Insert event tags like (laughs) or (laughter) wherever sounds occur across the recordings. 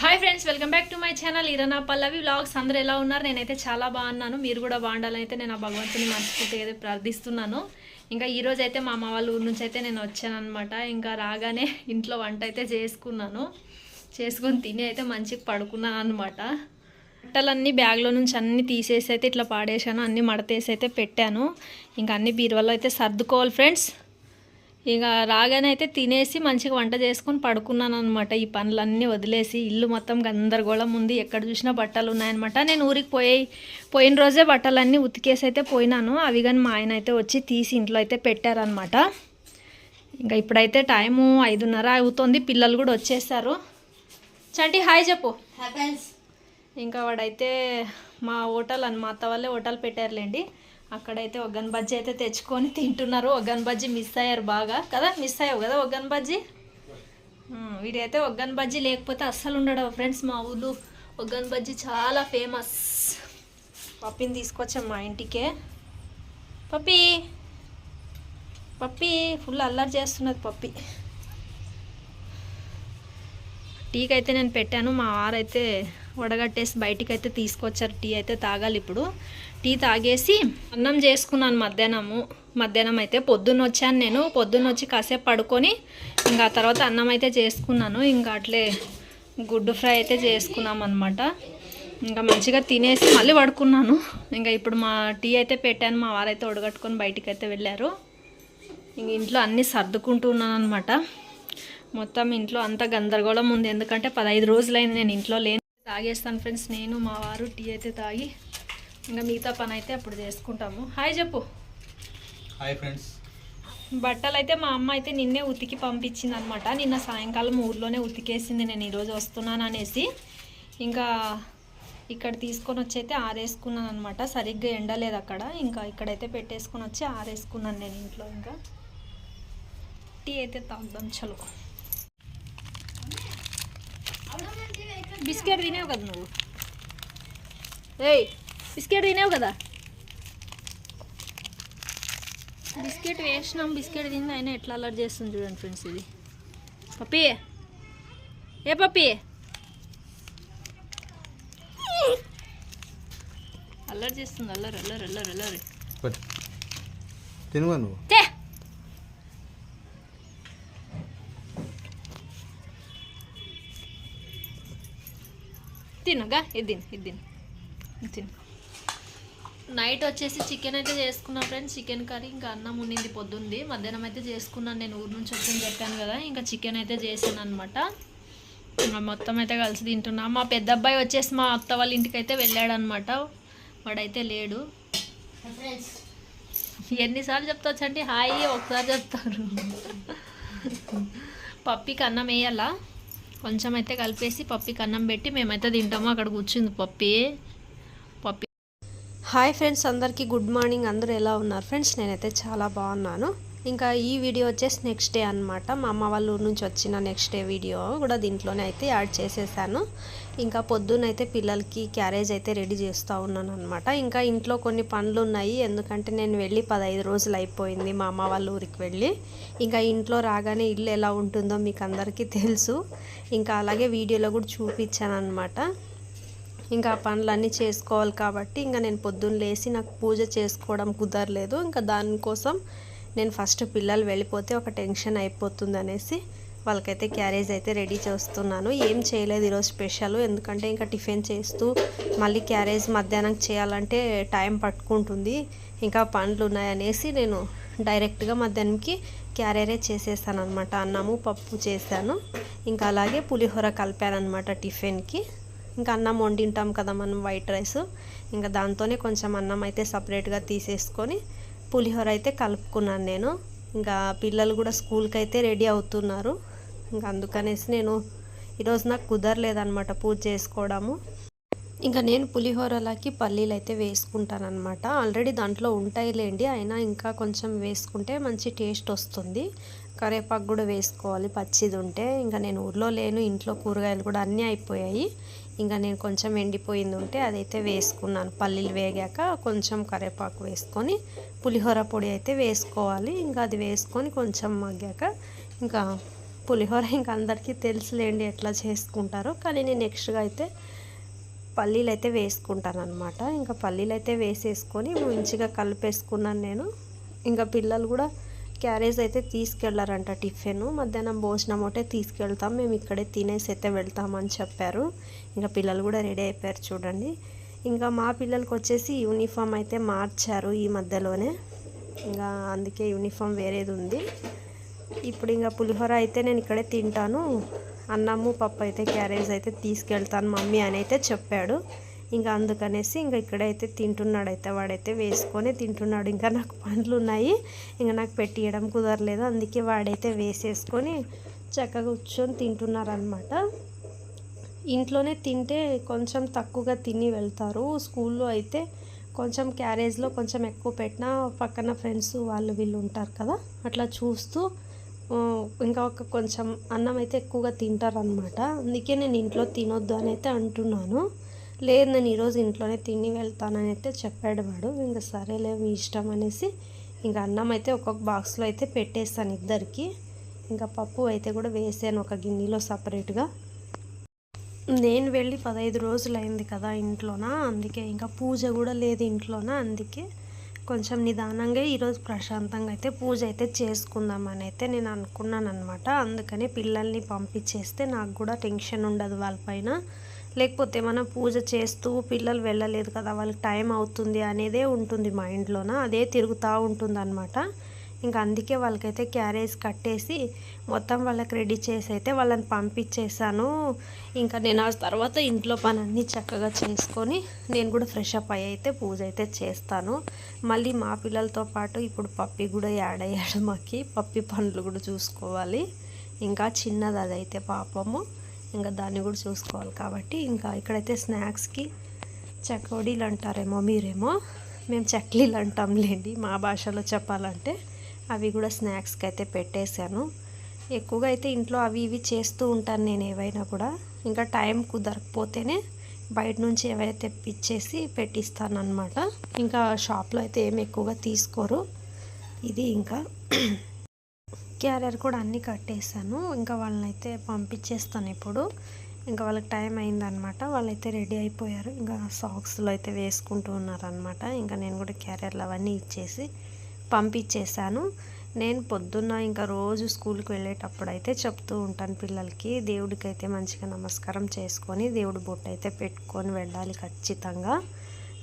Hi friends welcome back to my channel ఇరనా Pallavi vlogs అందరూ ఎలా ఉన్నారు? నేనైతే చాలా బాగున్నాను. మీరు కూడా బాగుండాలని అయితే నేను ఆ భగవంతుని మనస్ఫూర్తిగా అయితే ప్రార్థిస్తున్నాను. ఇంకా ఈరోజు అయితే మా అమ్మ వాళ్ళ ఊరు నుంచి అయితే నేను వచ్చాను అనమాట ఇంకా రాగానే (laughs) ఇంట్లో వంట అయితే చేసుకున్నాను. చేసుకొని తిని అయితే మంచిగా పడుకున్నాను అనమాట బట్టలన్నీ బ్యాగ్లో నుంచి అన్నీ తీసేసి అయితే ఇట్లా పాడేశాను. అన్నీ మడతేసి అయితే పెట్టాను. ఇంకా అన్ని బీరువాలో అయితే సర్దుకోవాలి ఫ్రెండ్స్ ఇక రాగానే అయితే తినేసి మంచిగా వంట చేసుకొని పడుకున్నాను అనమాట ఈ పనులన్నీ వదిలేసి ఇల్లు మొత్తం గందరగోళం ఉంది. ఎక్కడ చూసినా బట్టలు ఉన్నాయన్నమాట. నేను ఊరికి పోయి పోయిన రోజే బట్టలన్నీ ఉతికేసి అయితే పోయినాను. అవి కానీ మా ఆయన అయితే వచ్చి తీసి ఇంట్లో అయితే పెట్టారనమాట ఇంకా ఇప్పుడైతే టైము ఐదున్నర అవుతుంది. పిల్లలు కూడా వచ్చేసారు. చంటి హాయ్ చెప్పు. ఇంకా వాడైతే మా హోటల్ అని మా అత్త వాళ్ళే హోటల్ పెట్టారులేండి. అక్కడైతే ఒగ్గన్ బజ్జీ అయితే తెచ్చుకొని తింటున్నారు. ఒగ్గన్ బజ్జీ మిస్ అయ్యారు బాగా. కదా మిస్ అయ్యావు కదా ఒగ్గన్ బజ్జీ? వీడైతే ఒగ్గన్ బజ్జీ లేకపోతే అస్సలు ఉండడు ఫ్రెండ్స్ మా ఊళ్ళు ఒగ్గన్ బజ్జీ చాలా ఫేమస్ పప్పిని తీసుకొచ్చాం మా ఇంటికే. పప్పి పప్పి ఫుల్ అల్లరి చేస్తున్నది పప్పి. టీకి అయితే నేను పెట్టాను. మా వారైతే వడగట్టేసి బయటికి అయితే తీసుకొచ్చారు. టీ అయితే తాగాలి ఇప్పుడు. టీ తాగేసి అన్నం చేసుకున్నాను మధ్యాహ్నము. మధ్యాహ్నం అయితే పొద్దున్న వచ్చాను నేను. పొద్దున్న వచ్చి కాసేపు పడుకొని ఇంకా ఆ తర్వాత అన్నం అయితే చేసుకున్నాను. ఇంకా అట్లే గుడ్డు ఫ్రై అయితే చేసుకున్నాం అనమాట ఇంకా మంచిగా తినేసి మళ్ళీ పడుకున్నాను. ఇంకా ఇప్పుడు మా టీ అయితే పెట్టాను. మా వారైతే ఉడగట్టుకొని బయటికి అయితే వెళ్ళారు. ఇంక ఇంట్లో అన్నీ సర్దుకుంటున్నాను అనమాట మొత్తం ఇంట్లో అంత గందరగోళం ఉంది. ఎందుకంటే పదహైదు రోజులైంది నేను ఇంట్లో లేను తాగేస్తాను ఫ్రెండ్స్. నేను మా వారు టీ అయితే తాగి ఇంకా మిగతా పని అయితే అప్పుడు చేసుకుంటాము. హాయ్ చెప్పు. Hi friends. బట్టలు అయితే మా అమ్మ అయితే నిన్నే ఉతికి పంపించింది అనమాట నిన్న సాయంకాలం ఊర్లోనే ఉతికేసింది. నేను ఈరోజు వస్తున్నాను అనేసి ఇంకా ఇక్కడ తీసుకొని వచ్చి అయితే ఆరేసుకున్నాను అనమాట. సరిగ్గా ఎండలేదు అక్కడ. ఇంకా ఇక్కడైతే పెట్టేసుకొని వచ్చి ఆరేసుకున్నాను నేను ఇంట్లో. ఇంకా టీ అయితే తాగుదాం. చలో. బిస్కెట్ తినేవు కదా నువ్వు? ఏయ్ బిస్కెట్ తినేవు కదా? బిస్కెట్ వేసినాం బిస్కెట్ తింది. అయినా ఎట్లా అలర్ట్ చేస్తుంది చూడండి ఫ్రెండ్స్ ఇది. పప్పి? ఏ పప్పి? అల్లరి చేస్తుంది అల్లరి అల్లరి అల్లరి అల్లరి. తినుగా నువ్వు? తినగా ఇది ఇది తిను. నైట్ వచ్చేసి చికెన్ అయితే చేసుకున్నా ఫ్రెండ్స్. చికెన్ కర్రీ ఇంకా అన్నం ఉండింది పొద్దుంది. మధ్యాహ్నం అయితే చేసుకున్నాను. నేను ఊరు నుంచి వచ్చి చెప్పాను కదా. ఇంకా చికెన్ అయితే చేశాను అనమాట మొత్తం అయితే కలిసి తింటున్నా. మా పెద్ద అబ్బాయి వచ్చేసి మా అత్త వాళ్ళ ఇంటికి అయితే వెళ్ళాడనమాట వాడైతే లేడు. ఎన్నిసార్లు చెప్తావచ్చు అంటే హాయ్ ఒకసారి చెప్తారు. పప్పికి అన్నం వేయాలా? కొంచెం అయితే కలిపేసి పప్పికి అన్నం పెట్టి మేమైతే తింటాము. అక్కడ కూర్చుంది పప్పి. పప్పి. హాయ్ ఫ్రెండ్స్ అందరికీ గుడ్ మార్నింగ్. అందరూ ఎలా ఉన్నారు ఫ్రెండ్స్? నేనైతే చాలా బాగున్నాను. ఇంకా ఈ వీడియో వచ్చేసి నెక్స్ట్ డే అనమాట మా అమ్మ వాళ్ళ ఊరు నుంచి వచ్చిన నెక్స్ట్ డే వీడియో కూడా దీంట్లోనే అయితే యాడ్ చేసేసాను. ఇంకా పొద్దున్నైతే పిల్లలకి క్యారేజ్ అయితే రెడీ చేస్తూ ఉన్నాను అనమాట ఇంకా ఇంట్లో కొన్ని పనులు ఉన్నాయి ఎందుకంటే నేను వెళ్ళి పదహైదు రోజులు అయిపోయింది మా అమ్మ వాళ్ళ ఊరికి వెళ్ళి. ఇంకా ఇంట్లో రాగానే ఇల్లు ఎలా ఉంటుందో మీకు అందరికీ తెలుసు. ఇంకా అలాగే వీడియోలో కూడా చూపించాను అనమాట ఇంకా ఆ పనులన్నీ చేసుకోవాలి కాబట్టి ఇంకా నేను పొద్దున్న లేచి నాకు పూజ చేసుకోవడం కుదరలేదు. ఇంకా దానికోసం నేను ఫస్ట్ పిల్లలు వెళ్ళిపోతే ఒక టెన్షన్ అయిపోతుంది అనేసి వాళ్ళకైతే క్యారేజ్ అయితే రెడీ చేస్తున్నాను. ఏం చేయలేదు ఈరోజు స్పెషల్. ఎందుకంటే ఇంకా టిఫిన్ చేస్తూ మళ్ళీ క్యారేజ్ మధ్యాహ్నం చేయాలంటే టైం పట్టుకుంటుంది. ఇంకా పండ్లు ఉన్నాయనేసి నేను డైరెక్ట్గా మధ్యాహ్నంకి క్యారేరే చేసేసాను అనమాట అన్నము పప్పు చేశాను. ఇంకా అలాగే పులిహోర కలిపాను అనమాట టిఫిన్కి. ఇంకా అన్నం వండింటాం కదా మనం వైట్ రైస్. ఇంకా దాంతోనే కొంచెం అన్నం అయితే సపరేట్గా తీసేసుకొని పులిహోర అయితే కలుపుకున్నాను నేను. ఇంకా పిల్లలు కూడా స్కూల్కి అయితే రెడీ అవుతున్నారు. ఇంకా అందుకనేసి నేను ఈరోజు నాకు కుదరలేదనమాట పూజ చేసుకోవడము. ఇంకా నేను పులిహోరలకి పల్లీలు అయితే వేసుకుంటానమాట ఆల్రెడీ దాంట్లో ఉంటాయిలేండి అయినా ఇంకా కొంచెం వేసుకుంటే మంచి టేస్ట్ వస్తుంది. కరేపాకు కూడా వేసుకోవాలి పచ్చిది ఉంటే. ఇంకా నేను ఊర్లో లేను ఇంట్లో కూరగాయలు కూడా అన్నీ అయిపోయాయి. ఇంకా నేను కొంచెం ఎండిపోయింది ఉంటే అదైతే వేసుకున్నాను. పల్లీలు వేగాక కొంచెం కరేపాకు వేసుకొని పులిహోర పొడి అయితే వేసుకోవాలి. ఇంకా అది వేసుకొని కొంచెం మగ్గాక ఇంకా పులిహోర ఇంకా అందరికీ తెలుసులేండి ఎట్లా చేసుకుంటారో. కానీ నేను నెక్స్ట్గా అయితే పల్లీలు అయితే వేసుకుంటాను అనమాట ఇంకా పల్లీలు అయితే వేసేసుకొని మంచిగా కలిపేసుకున్నాను నేను. ఇంకా పిల్లలు కూడా క్యారేజ్ అయితే తీసుకెళ్ళారంట టిఫిన్. మధ్యాహ్నం భోజనం ఒకటే తీసుకెళ్తాం. మేము ఇక్కడే తినేసి అయితే వెళ్తామని చెప్పారు. ఇంకా పిల్లలు కూడా రెడీ అయిపోయారు చూడండి. ఇంకా మా పిల్లలకి వచ్చేసి యూనిఫామ్ అయితే మార్చారు ఈ మధ్యలోనే. ఇంకా అందుకే యూనిఫామ్ వేరేది ఉంది. ఇప్పుడు ఇంకా పులిహోర అయితే నేను ఇక్కడే తింటాను. అన్నము పప్పు అయితే క్యారేజ్ అయితే తీసుకెళ్తాను మమ్మీ అని అయితే చెప్పాడు. ఇంకా అందుకనేసి ఇంకా ఇక్కడైతే తింటున్నాడు అయితే వాడైతే వేసుకొని తింటున్నాడు. ఇంకా నాకు పండ్లు ఉన్నాయి ఇంకా నాకు పెట్టియడం కుదరలేదు. అందుకే వాడైతే వేసేసుకొని చక్కగా కూర్చొని తింటున్నారనమాట ఇంట్లోనే తింటే కొంచెం తక్కువగా తిని వెళ్తారు. స్కూల్లో అయితే కొంచెం క్యారేజ్లో కొంచెం ఎక్కువ పెట్టినా పక్కన ఫ్రెండ్స్ వాళ్ళు వీళ్ళు ఉంటారు కదా అట్లా చూస్తూ ఇంకా ఒక కొంచెం అన్నం అయితే ఎక్కువగా తింటారనమాట అందుకే నేను ఇంట్లో తినొద్దు అని అయితే అంటున్నాను. లేదు నేను ఈరోజు ఇంట్లోనే తిని వెళ్తానని అయితే చెప్పాడు వాడు. ఇంకా సరేలే మీ ఇష్టం అనేసి ఇంకా అన్నం అయితే ఒక్కొక్క బాక్స్లో అయితే పెట్టేస్తాను ఇద్దరికి. ఇంకా పప్పు అయితే కూడా వేసాను ఒక గిన్నెలో సపరేట్గా. నేను వెళ్ళి పదహైదు రోజులు అయింది కదా ఇంట్లోన? అందుకే ఇంకా పూజ కూడా లేదు ఇంట్లోన? అందుకే కొంచెం నిదానంగా ఈరోజు ప్రశాంతంగా అయితే పూజ అయితే చేసుకుందామని అయితే నేను అనుకున్నాను అనమాట అందుకని పిల్లల్ని పంపించేస్తే నాకు కూడా టెన్షన్ ఉండదు వాళ్ళపైన లేకపోతే మనం పూజ చేస్తూ పిల్లలు వెళ్ళలేదు కదా వాళ్ళకి టైం అవుతుంది అనేదే ఉంటుంది మైండ్లోన. అదే తిరుగుతూ ఉంటుంది అనమాట ఇంకా అందుకే వాళ్ళకైతే క్యారేజ్ కట్టేసి మొత్తం వాళ్ళకి రెడీ చేసి అయితే వాళ్ళని పంపించేసాను ఇంకా నేను ఆ తర్వాత ఇంట్లో పని అన్నీ చక్కగా చేసుకొని నేను కూడా ఫ్రెష్ అప్ అయ్యి అయితే పూజ అయితే చేస్తాను. మళ్ళీ మా పిల్లలతో పాటు ఇప్పుడు పప్పి కూడా యాడ్ అయ్యాడు మాకి. పప్పి పనులు కూడా చూసుకోవాలి. ఇంకా చిన్నది అదైతే పాపము. ఇంకా దాన్ని కూడా చూసుకోవాలి కాబట్టి ఇంకా ఇక్కడైతే స్నాక్స్కి చకోడీలు అంటారేమో మీరేమో. మేము చక్లీలు అంటాంలేండి మా భాషలో చెప్పాలంటే అవి కూడా స్నాక్స్కి అయితే పెట్టేశాను. ఎక్కువగా అయితే ఇంట్లో అవి ఇవి చేస్తూ ఉంటాను నేను ఏవైనా కూడా. ఇంకా టైం కుదరకపోతేనే బయట నుంచి ఏవైతే తెప్పించేసి పెట్టిస్తాను అనమాట ఇంకా షాప్లో అయితే ఏమి ఎక్కువగా తీసుకోరు. ఇది ఇంకా. క్యారియర్ కూడా అన్నీ కట్టేసాను ఇంకా వాళ్ళని అయితే పంపించేస్తాను ఇప్పుడు. ఇంకా వాళ్ళకి టైం అయిందనమాట వాళ్ళైతే రెడీ అయిపోయారు. ఇంకా సాక్స్లో అయితే వేసుకుంటూ ఉన్నారనమాట ఇంకా నేను కూడా క్యారియర్లు అవన్నీ ఇచ్చేసి పంపించేశాను. నేను పొద్దున్న ఇంకా రోజు స్కూల్కి వెళ్ళేటప్పుడు అయితే చెప్తూ ఉంటాను పిల్లలకి దేవుడికి అయితే మంచిగా నమస్కారం చేసుకొని దేవుడి బొట్టు అయితే పెట్టుకొని వెళ్ళాలి ఖచ్చితంగా.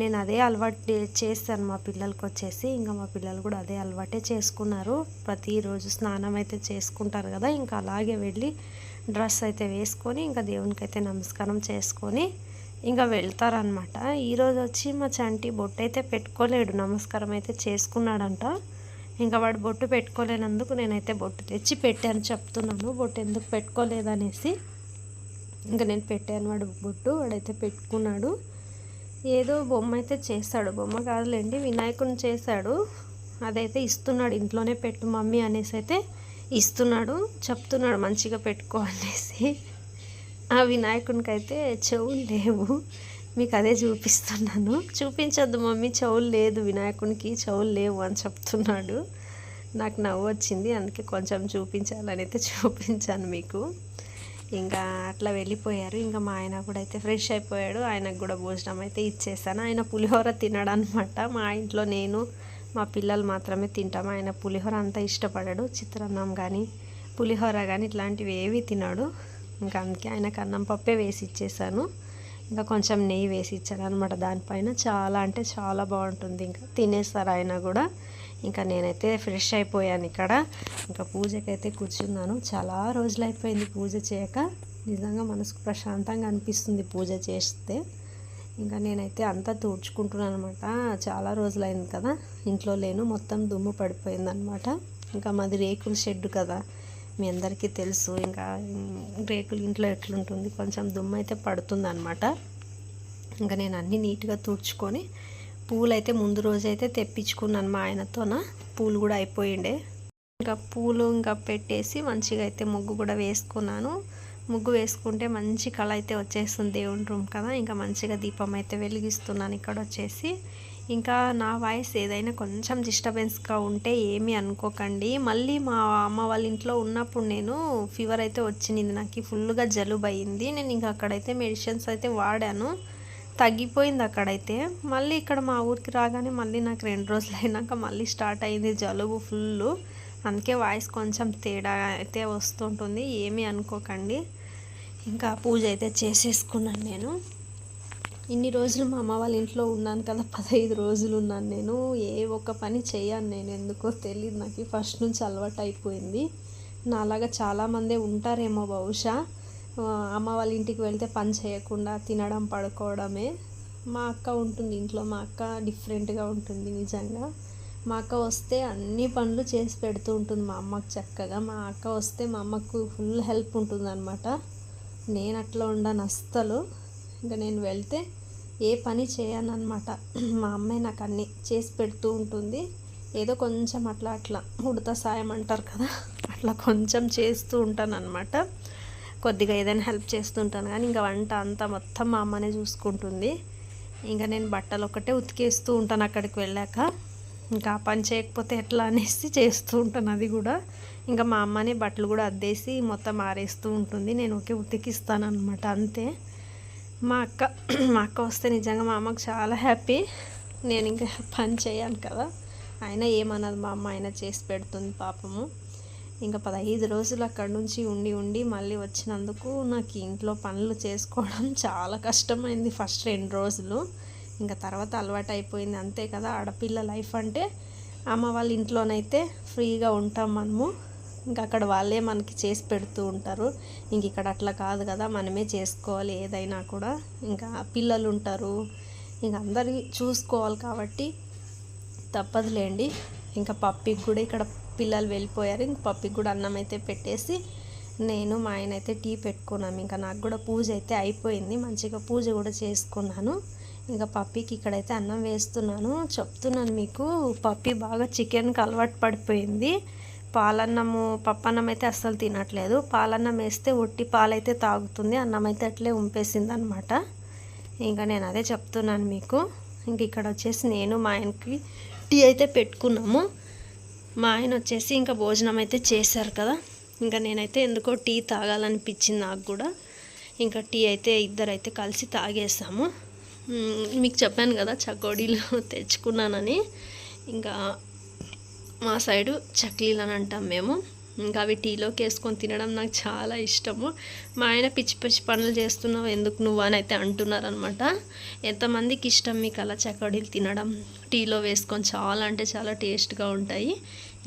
నేను అదే అలవాటు చేస్తాను మా పిల్లలకి వచ్చేసి. ఇంకా మా పిల్లలు కూడా అదే అలవాటే చేసుకున్నారు. ప్రతిరోజు స్నానం అయితే చేసుకుంటారు కదా ఇంకా అలాగే వెళ్ళి డ్రెస్ అయితే వేసుకొని ఇంకా దేవునికి అయితే నమస్కారం చేసుకొని ఇంకా వెళ్తారనమాట ఈరోజు వచ్చి మా చంటి బొట్టు అయితే పెట్టుకోలేడు నమస్కారం అయితే చేసుకున్నాడంట. ఇంకా వాడు బొట్టు పెట్టుకోలేనందుకు నేనైతే బొట్టు తెచ్చి పెట్టాను చెప్తున్నాను. బొట్టు ఎందుకు పెట్టుకోలేదనేసి. ఇంకా నేను పెట్టాను వాడు బొట్టు వాడైతే పెట్టుకున్నాడు. ఏదో బొమ్మ అయితే చేశాడు బొమ్మ కాదులేండి వినాయకుని చేశాడు. అదైతే ఇస్తున్నాడు ఇంట్లోనే పెట్టు మమ్మీ అనేసి అయితే ఇస్తున్నాడు చెప్తున్నాడు మంచిగా పెట్టుకో అనేసి. ఆ వినాయకునికి అయితే చెవులు లేవు. మీకు అదే చూపిస్తున్నాను. చూపించొద్దు మమ్మీ చెవులు లేదు. వినాయకునికి చెవులు లేవు అని చెప్తున్నాడు. నాకు నవ్వు వచ్చింది. అందుకే కొంచెం చూపించాలని అయితే చూపించాను మీకు. ఇంకా అట్లా వెళ్ళిపోయారు. ఇంకా మా ఆయన కూడా అయితే ఫ్రెష్ అయిపోయాడు. ఆయనకు కూడా భోజనం అయితే ఇచ్చేసాను. ఆయన పులిహోర తినడనమాట. మా ఇంట్లో నేను మా పిల్లలు మాత్రమే తింటాము ఆయన పులిహోర అంతా ఇష్టపడాడు. చిత్రాన్నం కానీ పులిహోర కానీ ఇట్లాంటివి ఏవి తినడు. ఇంకా అందుకే ఆయనకు అన్నం పప్పే వేసి ఇచ్చేసాను ఇంకా కొంచెం నెయ్యి వేసి ఇచ్చాను అనమాట దానిపైన. చాలా అంటే చాలా బాగుంటుంది. ఇంకా తినేస్తారు ఆయన కూడా. ఇంకా నేనైతే ఫ్రెష్ అయిపోయాను ఇక్కడ. ఇంకా పూజకైతే కూర్చున్నాను. చాలా రోజులు అయిపోయింది పూజ చేయక. నిజంగా మనసుకు ప్రశాంతంగా అనిపిస్తుంది పూజ చేస్తే. ఇంకా నేనైతే అంతా తుడుచుకుంటున్నాను అనమాట చాలా రోజులైంది కదా. ఇంట్లో లేను. మొత్తం దుమ్ము పడిపోయింది అనమాట ఇంకా మాది రేకుల షెడ్ కదా. మీ అందరికీ తెలుసు. ఇంకా రేకులు ఇంట్లో ఎట్లుంటుంది? కొంచెం దుమ్ము అయితే పడుతుంది అనమాట ఇంకా నేను అన్నీ నీట్గా తుడుచుకొని పూలు అయితే ముందు రోజు అయితే తెప్పించుకున్నాను మా ఆయనతోన. పూలు కూడా అయిపోయిండే. ఇంకా పూలు ఇంకా పెట్టేసి మంచిగా అయితే ముగ్గు కూడా వేసుకున్నాను. ముగ్గు వేసుకుంటే మంచి కళ అయితే వచ్చేస్తుంది దేవుని రూమ్ కదా. ఇంకా మంచిగా దీపం అయితే వెలిగిస్తున్నాను ఇక్కడ వచ్చేసి ఇంకా నా వాయిస్ ఏదైనా కొంచెం డిస్టర్బెన్స్గా ఉంటే ఏమీ అనుకోకండి. మళ్ళీ మా అమ్మ వాళ్ళ ఇంట్లో ఉన్నప్పుడు నేను ఫీవర్ అయితే వచ్చింది. నాకు ఫుల్గా జలుబు అయింది నేను ఇంకా అక్కడైతే మెడిసిన్స్ అయితే వాడాను. తగ్గిపోయింది అక్కడైతే. మళ్ళీ ఇక్కడ మా ఊరికి రాగానే మళ్ళీ నాకు రెండు రోజులు అయినాక మళ్ళీ స్టార్ట్ అయింది జలుబు ఫుల్ అందుకే వాయిస్ కొంచెం తేడా అయితే వస్తుంటుంది. ఏమీ అనుకోకండి. ఇంకా పూజ అయితే చేసేసుకున్నాను నేను. ఇన్ని రోజులు మా అమ్మ వాళ్ళ ఇంట్లో ఉన్నాను కదా పదహైదు రోజులు ఉన్నాను నేను. ఏ ఒక్క పని చేయను నేను ఎందుకో తెలియదు నాకు. ఫస్ట్ నుంచి అలవాటు అయిపోయింది. నాలాగా చాలామందే ఉంటారేమో బహుశా. అమ్మ వాళ్ళ ఇంటికి వెళ్తే పని చేయకుండా తినడం పడుకోవడమే. మా అక్క ఉంటుంది ఇంట్లో. మా అక్క డిఫరెంట్గా ఉంటుంది నిజంగా. మా అక్క వస్తే అన్ని పనులు చేసి పెడుతూ ఉంటుంది మా అమ్మకు చక్కగా. మా అక్క వస్తే మా అమ్మకు ఫుల్ హెల్ప్ ఉంటుంది అనమాట నేను అట్లా ఉండను అస్సలు. ఇంకా నేను వెళ్తే ఏ పని చేయను అనమాట మా అమ్మాయి నాకు అన్నీ చేసి పెడుతూ ఉంటుంది. ఏదో కొంచెం అట్లా అట్లా ఉడత సాయం అంటారు కదా అట్లా కొంచెం చేస్తూ ఉంటాను అనమాట కొద్దిగా ఏదైనా హెల్ప్ చేస్తుంటాను కానీ ఇంకా వంట అంతా మొత్తం మా అమ్మనే చూసుకుంటుంది. ఇంకా నేను బట్టలు ఒకటే ఉతికేస్తూ ఉంటాను అక్కడికి వెళ్ళాక. ఇంకా పని చేయకపోతే ఎట్లా అనేసి చేస్తూ ఉంటాను అది కూడా. ఇంకా మా అమ్మనే బట్టలు కూడా అద్దేసి మొత్తం ఆరేస్తూ ఉంటుంది. నేను ఒకే ఉతికిస్తాను అనమాట అంతే. మా అక్క మా అక్క వస్తే నిజంగా మా అమ్మకు చాలా హ్యాపీ నేను ఇంకా పని చేయను కదా. అయినా ఏమన్నది మా అమ్మ అయినా చేసి పెడుతుంది పాపము. ఇంకా పదహైదు రోజులు అక్కడ నుంచి ఉండి ఉండి మళ్ళీ వచ్చినందుకు నాకు ఇంట్లో పనులు చేసుకోవడం చాలా కష్టమైంది ఫస్ట్ రెండు రోజులు. ఇంకా తర్వాత అలవాటు అయిపోయింది అంతే కదా. ఆడపిల్ల లైఫ్ అంటే అమ్మ వాళ్ళ ఇంట్లోనైతే ఫ్రీగా ఉంటాం మనము. ఇంకా అక్కడ వాళ్ళే మనకి చేసి పెడుతూ ఉంటారు. ఇంక ఇక్కడ అట్లా కాదు కదా మనమే చేసుకోవాలి ఏదైనా కూడా. ఇంకా పిల్లలు ఉంటారు ఇంకా అందరి చూసుకోవాలి కాబట్టి తప్పదులేండి. ఇంకా పప్పికి కూడా ఇక్కడ పిల్లలు వెళ్ళిపోయారు. ఇంక పప్పికి కూడా అన్నం అయితే పెట్టేసి నేను మా ఆయన అయితే టీ పెట్టుకున్నాము ఇంకా నాకు కూడా పూజ అయితే అయిపోయింది. మంచిగా పూజ కూడా చేసుకున్నాను. ఇంకా పప్పికి ఇక్కడైతే అన్నం వేస్తున్నాను. చెప్తున్నాను మీకు పప్పి బాగా చికెన్కి అలవాటు పడిపోయింది. పాలన్నము పప్పన్నం అయితే అస్సలు తినట్లేదు. పాలన్నం వేస్తే ఒట్టి పాలైతే తాగుతుంది. అన్నం అయితే అట్లే ఉంపేసింది అనమాట ఇంకా నేను అదే చెప్తున్నాను మీకు. ఇంక ఇక్కడ వచ్చేసి నేను మా ఆయనకి టీ అయితే పెట్టుకున్నాము. మా ఆయన వచ్చేసి ఇంకా భోజనం అయితే చేశారు కదా. ఇంకా నేనైతే ఎందుకో టీ తాగాలనిపించింది నాకు కూడా. ఇంకా టీ అయితే ఇద్దరైతే కలిసి తాగేసాము. మీకు చెప్పాను కదా చకోడీలు (laughs) తెచ్చుకున్నానని. ఇంకా మా సైడు చక్లీలు అని అంటాం మేము. ఇంకా అవి టీలోకి వేసుకొని తినడం నాకు చాలా ఇష్టము. మా ఆయన పిచ్చి పిచ్చి పనులు చేస్తున్నావు ఎందుకు నువ్వు అని అయితే అంటున్నారనమాట ఎంతమందికి ఇష్టం మీకు అలా చకోడీలు తినడం? టీలో వేసుకొని చాలా అంటే చాలా టేస్ట్గా ఉంటాయి.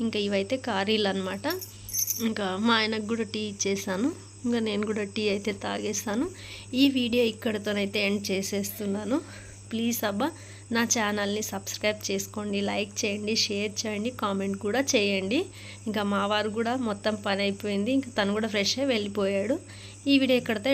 ఇంకా ఇవైతే కారీలు అనమాట ఇంకా మా ఆయనకు కూడా టీ ఇచ్చేసాను. ఇంకా నేను కూడా టీ అయితే తాగేస్తాను ఈ వీడియో ఇక్కడితోనైతే ఎండ్ చేసేస్తున్నాను. ప్లీజ్ అబ్బా నా ఛానల్ని సబ్స్క్రైబ్ చేసుకోండి లైక్ చేయండి షేర్ చేయండి కామెంట్ కూడా చేయండి. ఇంకా మా వారు కూడా మొత్తం పని అయిపోయింది. ఇంకా తను కూడా ఫ్రెష్ అయ్యి వెళ్ళిపోయాడు. ఈ వీడియో ఇక్కడితో